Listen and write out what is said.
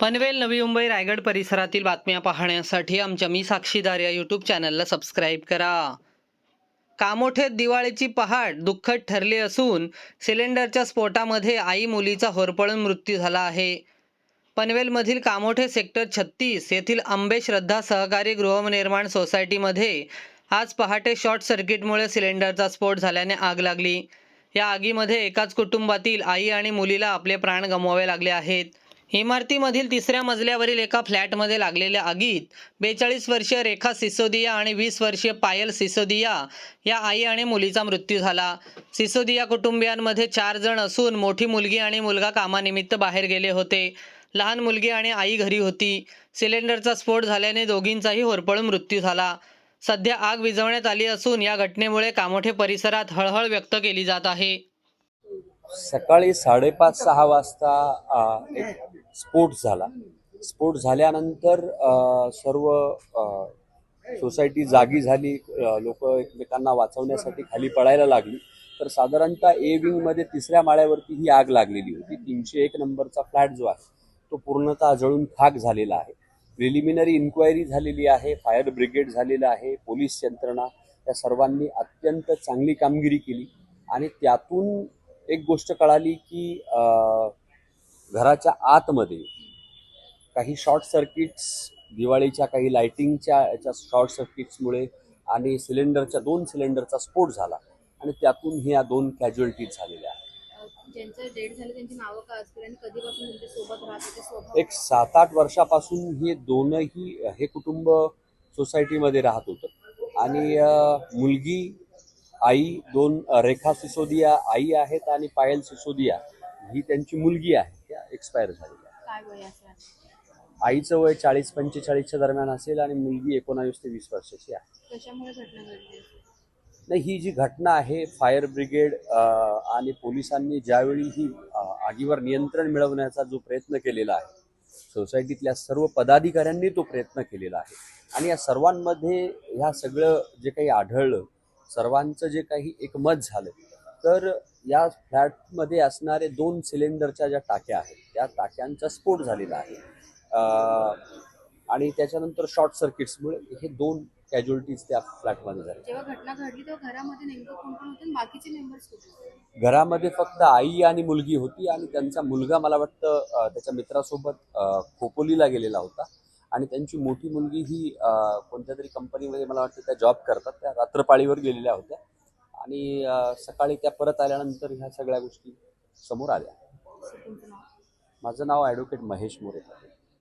पनवेल नवी मुंबई रायगड परिसरातील बातम्या पाहण्यासाठी आमच्या मी साक्षीदार या यूट्यूब चॅनलला सबस्क्राईब करा. कामोठेत दिवाळीची पहाट दुःखद ठरली असून सिलेंडरच्या स्फोटामध्ये आई मुलीचा होरपळून मृत्यू झाला आहे. पनवेलमधील कामोठे सेक्टर छत्तीस येथील आंबे श्रद्धा सहकारी गृहनिर्माण सोसायटीमध्ये आज पहाटे शॉर्ट सर्किटमुळे सिलेंडरचा स्फोट झाल्याने आग लागली. या आगीमध्ये एकाच कुटुंबातील आई आणि मुलीला आपले प्राण गमवावे लागले आहेत. इमारतीमधील तिसऱ्या मजल्यावरील एका फ्लॅटमध्ये लागलेल्या आगीत बेचाळीस वर्षीय रेखा सिसोदिया आणि वीस वर्षीय पायल सिसोदिया या आई आणि मुलीचा मृत्यू झाला. सिसोदिया कुटुंबियांमध्ये चार जण असून मोठी मुलगी आणि मुलगा कामानिमित्त बाहेर गेले होते. लहान मुलगी आणि आई घरी होती. सिलेंडरचा स्फोट झाल्याने दोघींचाही होरपळून मृत्यू झाला. सध्या आग विझवण्यात आली असून या घटनेमुळे कामोठे परिसरात हळहळ व्यक्त केली जात आहे. सकाळी साडेपाच सहा वाजता एक स्फोट झाला. स्फोट झाल्यानंतर सर्व सोसायटी जागी झाली. लोक एकमेकांना वाचवण्यासाठी खाली पळायला लागली. तर साधारणतः ए विंगमध्ये तिसऱ्या माळ्यावरती ही आग लागलेली होती. तीनशे एक नंबरचा फ्लॅट जो आहे तो पूर्णतः जळून खाक झालेला आहे. प्रिलिमिनरी इन्क्वायरी झालेली आहे. फायर ब्रिगेड झालेलं आहे. पोलीस यंत्रणा या सर्वांनी अत्यंत चांगली कामगिरी केली. आणि त्यातून एक गोष्ट कळाली की घराच्या आतमध्ये काही शॉर्ट सर्किट्स दिवाळीच्या काही लाइटिंगच्या याच्या शॉर्ट सर्किट्समुळे आणि सिलेंडरच्या दोन सिलेंडरचा स्फोट झाला. आणि त्यातून ह्या दोन कॅज्युअलिटीज झालेल्या आहेत. एक सात आठ वर्षापासून हे दोनही हे कुटुंब सोसायटीमध्ये राहत होतं. आणि मुलगी आई दोन रेखा सिसोदिया आई आहेत आणि पायल सिसोदिया ही त्यांची मुलगी आहे. त्या एक्सपायर झालेल्या. काय वय असेल आईचं वय चाळीस पंचेचाळीसच्या दरम्यान असेल आणि मुलगी एकोणावीस ते वीस वर्षाची आहे कशामुळे घटना घडली असेल? नाही ही जी घटना आहे फायर ब्रिगेड अ, आणि पोलिसांनी ज्यावेळी ही अ, आगीवर नियंत्रण मिळवण्याचा जो प्रयत्न केलेला आहे सोसायटीतल्या सर्व पदाधिकाऱ्यांनी तो प्रयत्न केलेला आहे आणि या सर्वांमध्ये ह्या सगळं जे काही आढळलं सर्वांचं जे काही एकमत झालं तर या फ्लॅटमध्ये असणारे दोन सिलेंडरच्या ज्या टाक्या आहेत त्या टाक्यांचा स्फोट झालेला आहे. आणि त्याच्यानंतर शॉर्ट सर्किट्समुळे हे दोन कॅज्युअलिटीज त्या फ्लॅटमध्ये झाल्या जेव्हा घटना घडली तेव्हा घरामध्ये नेमकं कोण कोण होते आणि बाकीचे मेंबर्स होते? घरामध्ये फक्त आई आणि मुलगी होती आणि त्यांचा मुलगा मला वाटतं त्याच्या मित्रासोबत खोपोलीला गेलेला होता. आणि त्यांची मोठी मुलगी ही कोणत्या तरी कंपनीमध्ये मला वाटतं त्या जॉब करतात त्या रात्रपाळीवर गेलेल्या होत्या. आणि सकाळी त्या परत आल्यानंतर ह्या सगळ्या गोष्टी समोर आल्या. माझं नाव ॲडव्होकेट महेश मोरे.